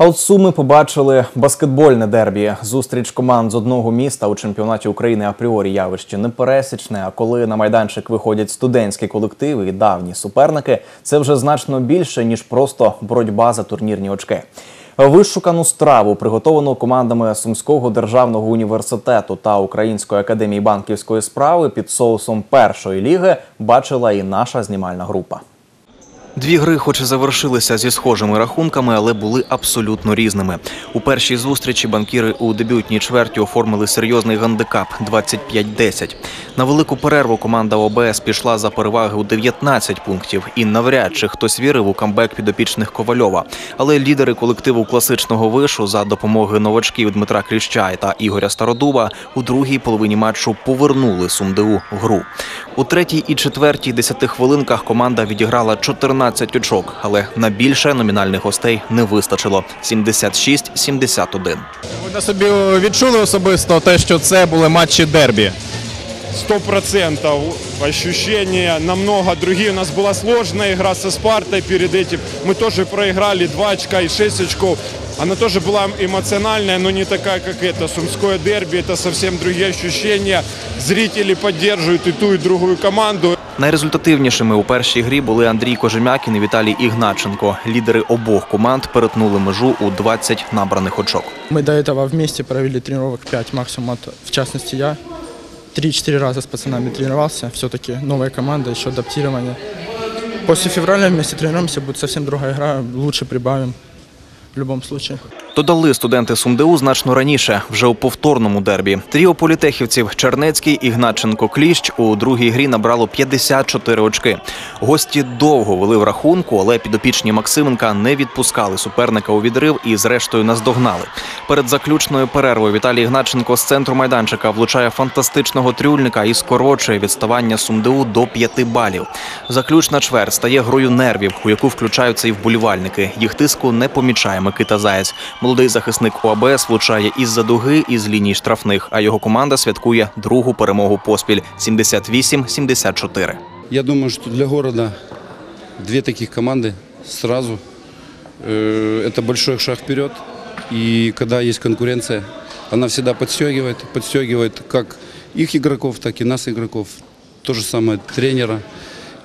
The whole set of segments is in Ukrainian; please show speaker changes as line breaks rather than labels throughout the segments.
А суми побачили баскетбольне дербі. Зустріч команд з одного міста у чемпіонаті України апріорі явище непересічне. А коли на майданчик виходять студентські колективи і давні суперники, це вже значно більше ніж просто боротьба за турнірні очки. Вишукану страву, приготовану командами Сумського державного університету та Української академії банківської справи під соусом першої ліги, бачила і наша знімальна група. Дві гри, хоч і завершилися зі схожими рахунками, але були абсолютно різними. У першій зустрічі банкіри у дебютній чверті оформили серйозний гандикап 25-10. На велику перерву команда ОБС пішла за переваги у 19 пунктів, і навряд чи хтось вірив у камбек підопічних Ковальова. Але лідери колективу класичного вишу за допомогою новачків Дмитра Кліща та Ігоря Стародуба у другій половині матчу повернули Сумдеу гру. У третій і четвертій десяти хвилинках команда відіграла 14 очок, але на більше номінальних гостей не вистачило 76-71.
Ви на собі відчули особисто те, що це були матчі дербі.
Сто процентов ощущения намного другие. У нас была сложная игра со Спартой перед этим. Мы тоже проиграли 2 очка и 6 очков. Она тоже была эмоциональная, но не такая, как это. Сумское дерби – это совсем другие ощущения. Зрители поддерживают и ту, и другую команду.
Найрезультативнішими у першій грі були Андрій Кожем'якін і Віталій Ігначенко. Лідери обох команд перетнули межу у 20 набраних очок.
Мы до этого вместе провели тренировок 5 максимум, от- в частности я. 3-4 раза с пацанами тренировался, все-таки новая команда, еще адаптирование. После февраля вместе тренируемся, будет совсем другая игра, лучше прибавим в любом случае.
Додали студенти СумДУ значно раніше, вже у повторному дербі. Тріо політехівців Чернецький, Ігначенко, Кліщ у другій грі набрало 54 очки. Гості довго вели в рахунку, але підопічні Максименка не відпускали суперника у відрив і, зрештою, наздогнали. Перед заключною перервою Віталій Ігначенко з центру майданчика влучає фантастичного трюльника і скорочує відставання СумДУ до 5 балів. Заключна чверть стає грою нервів, у яку включаються і вболівальники. Їх тиску не помічає Микита Заєць. Молодий захисник УАБС влучає із-за дуги і з лінії штрафних, а його команда святкує другу перемогу поспіль 78-74.
Я думаю, что для города две таких команды сразу э, это большой шаг вперед. И когда есть конкуренция, она всегда подстегивает, подстегивает как их игроков, так и нас игроков. То же самое тренера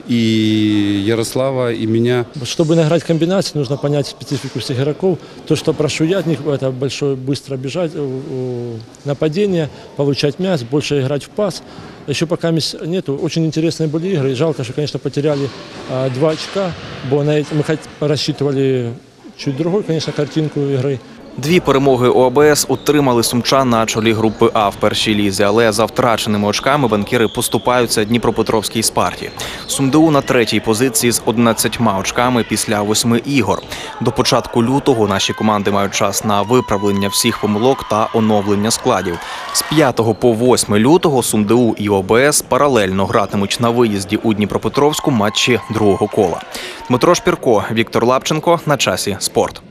и Ярослава, и меня.
Чтобы награть комбинации, нужно понять специфику всех игроков. То, что прошу я от них, это большое быстро бежать, э, э, нападение, получать мяч, больше играть в пас. Еще пока мис- нету. Очень интересные были игры. И жалко, что, конечно, потеряли а, два очка. Бо на эти- мы хот- рассчитывали чуть другой, конечно, картинку игры.
Дві перемоги ОАБС утримали сумчан на чолі групи А в першій лізі, але за втраченими очками банкіри поступаються Дніпропетровській спарті. СумДУ на третій позиції з 11 очками після восьми ігор. До початку лютого наші команди мають час на виправлення всіх помилок та оновлення складів. З 5 по 8 лютого СумДУ і ОБС паралельно гратимуть на виїзді у Дніпропетровську матчі другого кола. Дмитро Шпірко, Віктор Лапченко на часі спорт.